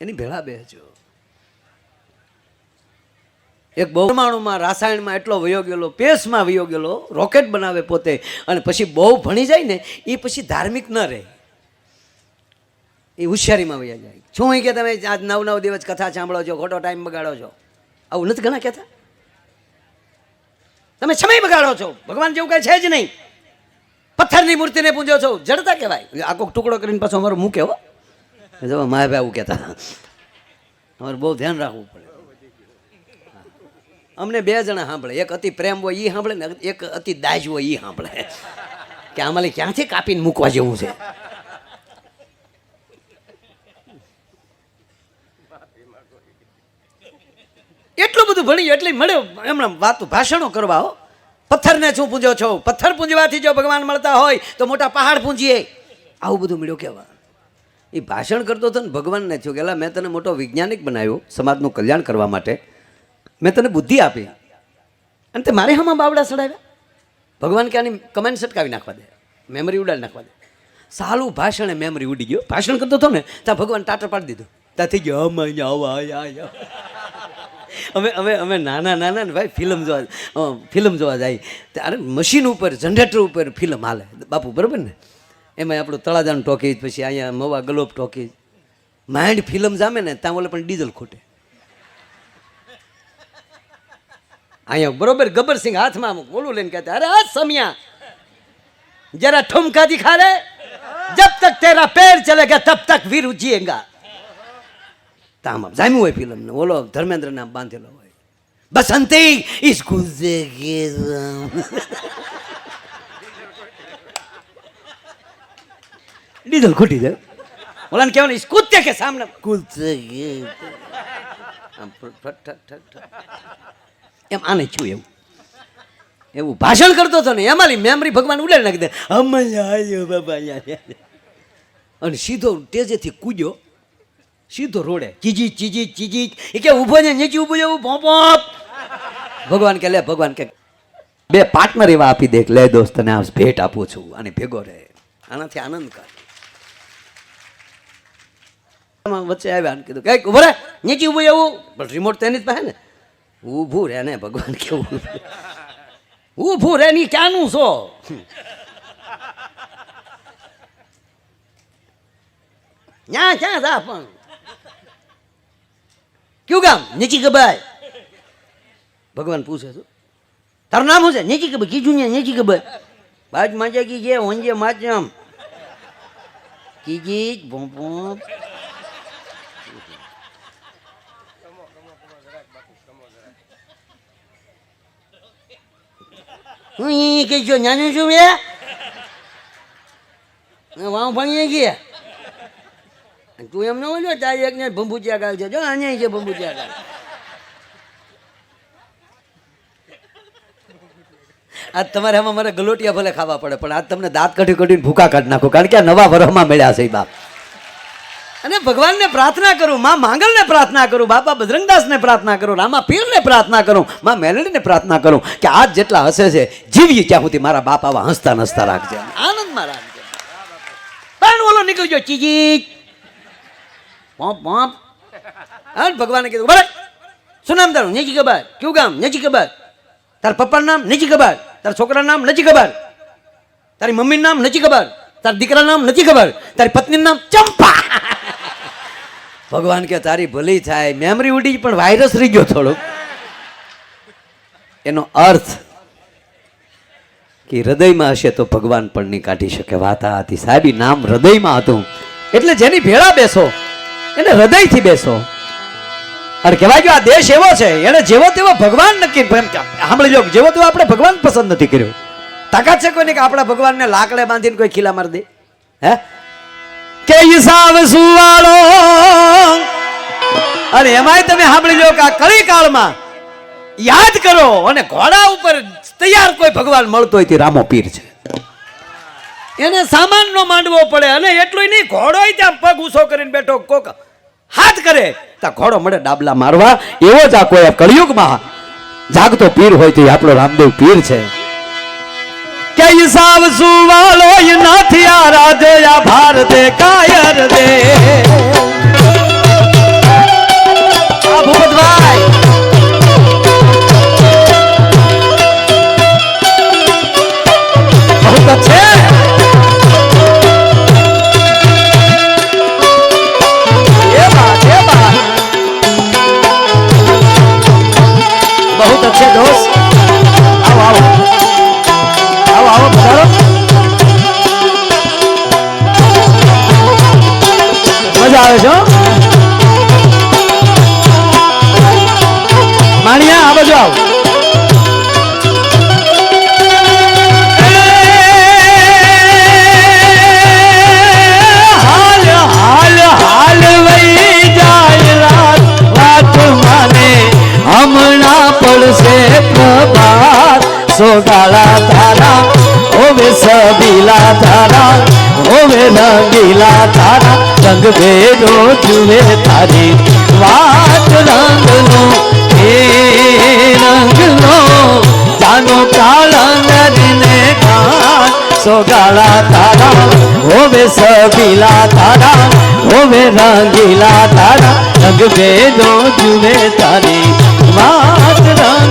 એની ભેળા બેસજો એક બહુ પરમાણુમાં રાસાયણમાં એટલો વયો ગયેલો, પેસમાં વયો ગયેલો, રોકેટ બનાવે પોતે, અને પછી બહુ ભણી જાય ને એ પછી ધાર્મિક ન રહે. એ હોશિયારીમાં વયા જાય. શું કે તમે આજ નવ નવ દિવસ કથા સાંભળો છો, ખોટો ટાઈમ બગાડો છો. આવું નથી ઘણા કહેતા? તમે સમય બગાડો છો. ભગવાન જેવું કાંઈ છે જ નહીં. પથ્થરની મૂર્તિને પૂજો છો. જડતા કહેવાય. આખો ટુકડો કરીને પાછો અમારો મૂકે હો જો મારે ભાઈ આવું કહેતા અમારે બહુ ધ્યાન રાખવું પડે. અમને બે જણા સાંભળે. એક અતિ પ્રેમ હોય એ સાંભળે ને એક અતિ દાજ હોય એ સાંભળે. કે આમાં ક્યાંથી કાપીને મૂકવા જેવું છે? એટલું બધું ભણ્યું એટલે મળ્યો એમણે વાતો ભાષણો કરવા હો. પથ્થરને શું પૂજો છો? પથ્થર પૂંજવાથી જો ભગવાન મળતા હોય તો મોટા પહાડ પૂંજીએ. આવું બધું મળ્યું કેવા એ ભાષણ કરતો હતો ને ભગવાનને થયું કે "એલા, મેં તને મોટો વૈજ્ઞાનિક બનાવ્યો સમાજનું કલ્યાણ કરવા માટે. મેં તને બુદ્ધિ આપી. અને તે મારે હામાં બાવડા ચડાવ્યા ભગવાન કે આની કમેન્ટ સટકાવી નાખવા દે. મેમરી ઉડાડી નાખવા દે. સાલું ભાષણે મેમરી ઉડી ગયો. ભાષણ કરતો હતો ને ત્યાં ભગવાન ટાટર પાડી દીધું. ત્યાંથી ગયો આમાં અહીંયા આવો અમે અમે અમે નાના નાના ને ભાઈ ફિલ્મ જોવા ફિલ્મ જોવા જાય. ત્યારે મશીન ઉપર જનરેટર ઉપર ફિલ્મ હાલે. બાપુ બરાબર ને? એમાં આપણું તળાજાનું ટોકીજ પછી અહીંયા મવા ગલોપ ટોકીજ માઇન્ડ ફિલ્મ જામે ને, ત્યાં ઓલે પણ ડીઝલ ખૂટે. અહીંયા બરોબર ગબ્બરસિંહ હાથમાં આમ ઓલું લઈને કહેતા, અરે આ સમિયા, જરા ઠુમકા દિખા રે જબ તક તેરા પેર ચલેગા તબ તક વીર ઉજીએગા તામ જામ્યું હોય ફિલ્મ ને ઓલો ધર્મેન્દ્ર નામ બાંધેલો હોય. બસંતી ઇસ ગુજે ડીઝલ ખૂટી જાય. ઓલાને કહેવાનું કૂદતે કે સામને. કૂદતે એમ આને છું એવું. એવું ભાષણ કરતો હતો ને અમારી મેમરી ભગવાન ઉડાડી નાખી દે. અમાય બાબા અને સીધો તેજેથી કૂદ્યો. સીધો રોડે, ચીજી ચીજી ચીજી. એ કે ઊભો ને નીચે ઊભો જવું પોપ ભગવાન કે, લે, ભગવાન કે. બે પાર્ટનર એવા આપી દે લે, દોસ્ત, તને આ ભેટ આપું છું. અને ભેગો રહે. આનાથી આનંદ કર. વચ્ચે આવ્યા ને કીધું, કંઈક ઊભો રે નીચે ઊભું એવું પણ રિમોટ તેની જ પાસે ને. ઊભું રહે ને ભગવાન કેવું ઊભું રહે ની ક્યાંનું છો? ન્યા, ક્યાં જા પણ? કયું ગામ? નીચી ગબાય ભગવાન પૂછે છે, તારું નામ શું છે? નીચી ગબાય કીધું ને નીચી ગબાય બાજ માજા કી જે, હોંજે માચમ કીજી ભૂં હું એ કહી છો નાનું છું બે વાવ ભણીએ તું એમ ન બોલ્યો તારી એક ને ભંભુચિયા ગાલ છે. જો અહીંયા છે ભંભુચિયા ગાલ. આજ તમારે આમાં મારે ગલોટિયા ભલે ખાવા પડે, પણ આજ તમને દાંત કાઢી કાઢીને ભૂકા કાઢી નાખો, કારણ કે આ નવા વરહમાં મળ્યા છે બાપ. અને ભગવાનને પ્રાર્થના કરું માં માંગલને પ્રાર્થના કરું બાપા બજરંગદાસને પ્રાર્થના કરું રામા પીરને પ્રાર્થના કરું માં મેલડીને પ્રાર્થના કરું કે આજ જેટલા હસે છે જીવીએ ત્યાં સુધી મારા બાપ આવા હસતા હસતા રાખજે. આનંદમાં રાખજે. પણ ઓલો નીકળી ગયો ચીજી પોપ પોપ હા ભગવાને કીધું બરાબર શું નામ તારું? નેજી ખબર કયું ગામ? નીચી ખબર તારા પપ્પાનું નામ? નથી ખબર તારા છોકરાનું નામ? નથી ખબર તારી મમ્મીનું નામ? નથી ખબર તારા દીકરાનું નામ? નથી ખબર તારી પત્નીનું નામ? ચંપા. ભગવાન કે તારી ભલી થાય. મેમરી ઉડી પણ વાયરસ રહી ગયો થોડોક. એનો અર્થ કે હૃદયમાં હશે તો ભગવાન પણ નહીં કાઢી શકે. વાત આ હતી. સાહેબ નામ હૃદયમાં હતું. એટલે જેની ભેળા બેસો, એને હૃદયથી બેસો. અને કહેવાય કે આ દેશ એવો છે, એને જેવો તેવો ભગવાન નક્કી સાંભળી લો જેવો તેવો આપણે ભગવાન પસંદ નથી કર્યો. તાકાત છે કોઈને કે આપણા ભગવાનને લાકડે બાંધીને કોઈ ખીલા મારી દે? હે? કે ઈસાવ સુવાળો. અને એમાંય તમે સાંભળી લો કે આ કળી કાળમાં યાદ કરો અને ઘોડા ઉપર તૈયાર કોઈ ભગવાન મળતો હોય તે રામો પીર છે. એને સામાન નો માંડવો પડે અને એટલું નહીં ઘોડો ત્યાં પગ ઊંચો કરીને બેઠો, કોક હાથ કરે ત્યાં ઘોડો મળે ડાબલા મારવા. એવો જ આ કોઈ કળિયુગમાં જાગતો પીર હોય તે આપણો રામદેવ પીર છે. કે સાવ સુવાલો નથી આ રાજયા ભારતે કાયર સબીલા તારા ઓવે ગીલા તારા, રંગ ભેદો જુએ તારી વાત રંગનો, એ રંગનો. જાનો કાળા નદીને ઘાટ સોગાળા તારા, હોવે સગીલા તારા, હોવે રંગીલા તારા, રંગ ભેદો જુએ તારી વાત રંગનો.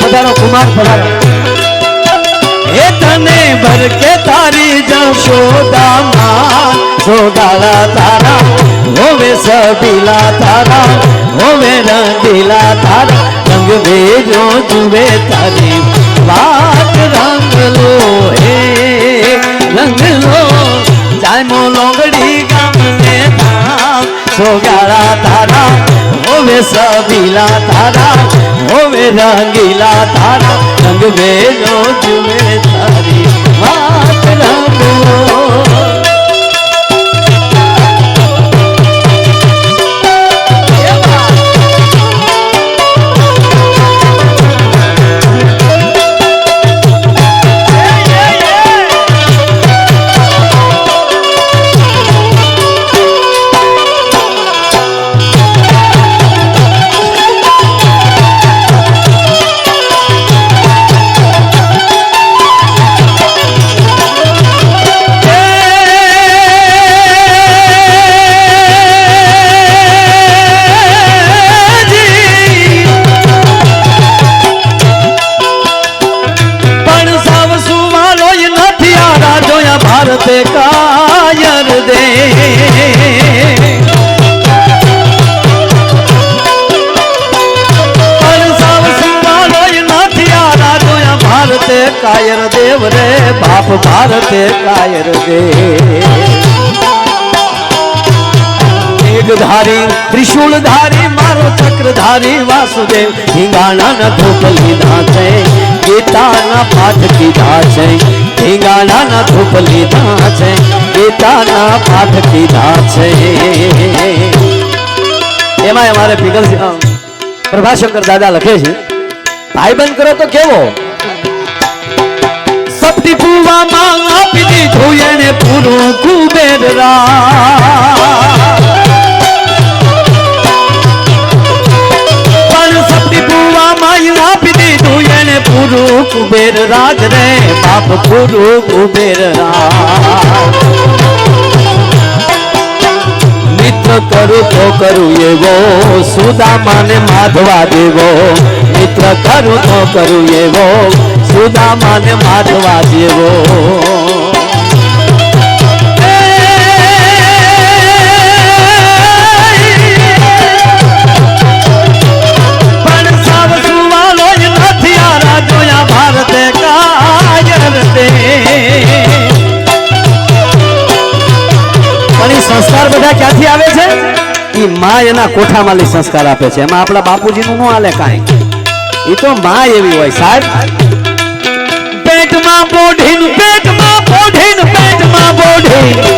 પધારો કુમાર ભરાય. હે તને ભરકે તારી જશોદામાં સોગાળા તારા, હોવે સબીલા તારા, હોવે રંગીલા તારા, રંગ ભેજો જુવે તારી વાત રંગલો હે રંગલો જાયમો લોગડી ગામને સોગાળા તારા, હોવે સબીલા તારા રંગીલા તારા રંગ ભેજો જુએ રાજોયા ભારતે કાયર દે कायर देव रे ય નથી આ રાજોયા ભારતે કાયર દેવ રે બાપ ભારતે કાયર દે મેઘધારી ગીતાના પાઠ કીધા છે ઢીંગાણાના ધૂપ લીધા છે ગીતાના પાઠ કીધા છે એમાં અમારે પીગલ પ્રભાશંકર દાદા લખે છે ભાઈ બંધ કરો તો કેવો? સપટી પૂવામાં આપી દીધું એને પૂરું કુબેર રા એને કુબેર રાજ રે, બાપ ગુરુ કુબેર રાજ. મિત્ર કરું તો કરું એવો, સુદામાને માધવા દેવો. મિત્ર કરું તો કરું એવો, સુદામાને માધવા દેવો. માં એના કોઠામાં સંસ્કાર આપે છે. એમાં આપણા બાપુજીનું નું હાલે કાંઈ. એ તો માં એવી હોય, સાહેબ. પેટમાં બોઢીન પેટમાં બોઢીન, પેટમાં હરપાલસિંહ